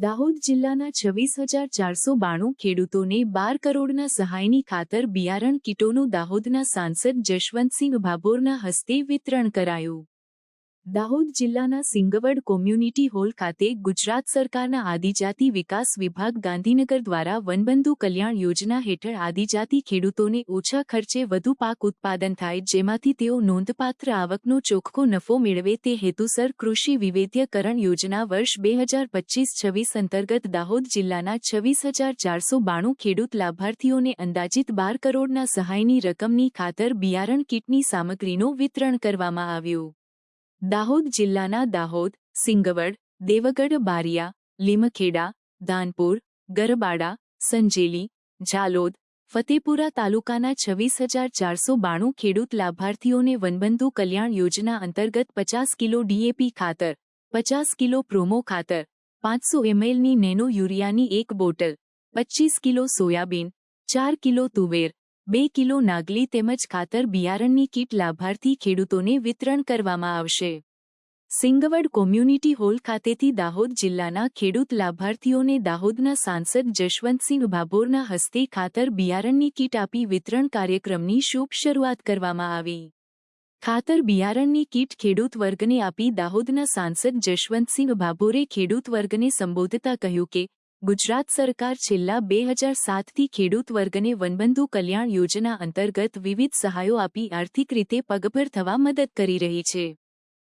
દાહોદ જિલ્લાના છવ્વીસ હજાર ચારસો બાણું ખેડૂતોને બાર કરોડના સહાયની ખાતર બિયારણ કીટોનું દાહોદના સાંસદ જશવંતસિંહ ભાભોરના હસ્તે વિતરણ કરાયું. દાહોદ જિલ્લાના સિંગવડ કોમ્યુનિટી હોલ ખાતે ગુજરાત સરકારના આદિજાતિ વિકાસ વિભાગ ગાંધીનગર દ્વારા વનબંધુ કલ્યાણ યોજના હેઠળ આદિજાતિ ખેડૂતોને ઓછા ખર્ચે વધુ પાક ઉત્પાદન થાય જેમાંથી તેઓ નોંધપાત્ર આવકનો ચોખ્ખો નફો મેળવે તે હેતુસર કૃષિ વિવેધ્યકરણ યોજના વર્ષ બે હજાર પચીસ છવ્વીસ અંતર્ગત દાહોદ જિલ્લાના છવ્વીસ હજાર ચારસો બાણું ખેડૂત લાભાર્થીઓને અંદાજિત બાર કરોડના સહાયની રકમની ખાતર બિયારણ કીટની સામગ્રીનું વિતરણ કરવામાં આવ્યું. દાહોદ જિલ્લાના દાહોદ, સિંગવડ, દેવગઢ, બારિયા, લીમખેડા ધાનપુર ગરબાડા, સંજેલી, ઝાલોદ, ફતેપુરા તાલુકાના છવ્વીસ હજાર ચારસો બાણું ખેડૂત લાભાર્થીઓને વનબંધુ કલ્યાણ યોજના અંતર્ગત પચાસ કિલો ડીએપી ખાતર, પચાસ કિલો પ્રોમો ખાતર, પાંચસો એમએલની નેનો યુરિયાની એક બોટલ પચ્ચીસ કિલો સોયાબીન, ચાર કિલો તુવેર બે કિલો નાગલી તેમજ ખાતર બિયારણની કીટ લાભાર્થી ખેડૂતોને વિતરણ કરવામાં આવશે. સિંગવડ કોમ્યુનિટી હોલ ખાતેથી દાહોદ જિલ્લાના ખેડૂત લાભાર્થીઓને દાહોદના સાંસદ જશવંતસિંહ ભાભોરના હસ્તે ખાતર બિયારણની કીટ આપી વિતરણ કાર્યક્રમની શુભ શરૂઆત કરવામાં આવી. ખાતર બિયારણની કીટ ખેડૂત વર્ગને આપી દાહોદના સાંસદ જશવંતસિંહ ભાભોરે ખેડૂત વર્ગને સંબોધતા કહ્યું કે ગુજરાત સરકાર છેલ્લા બે હજાર સાતથી ખેડૂત વર્ગને વનબંધુ કલ્યાણ યોજના અંતર્ગત વિવિધ સહાયો આપી આર્થિક રીતે પગભર થવા મદદ કરી રહી છે.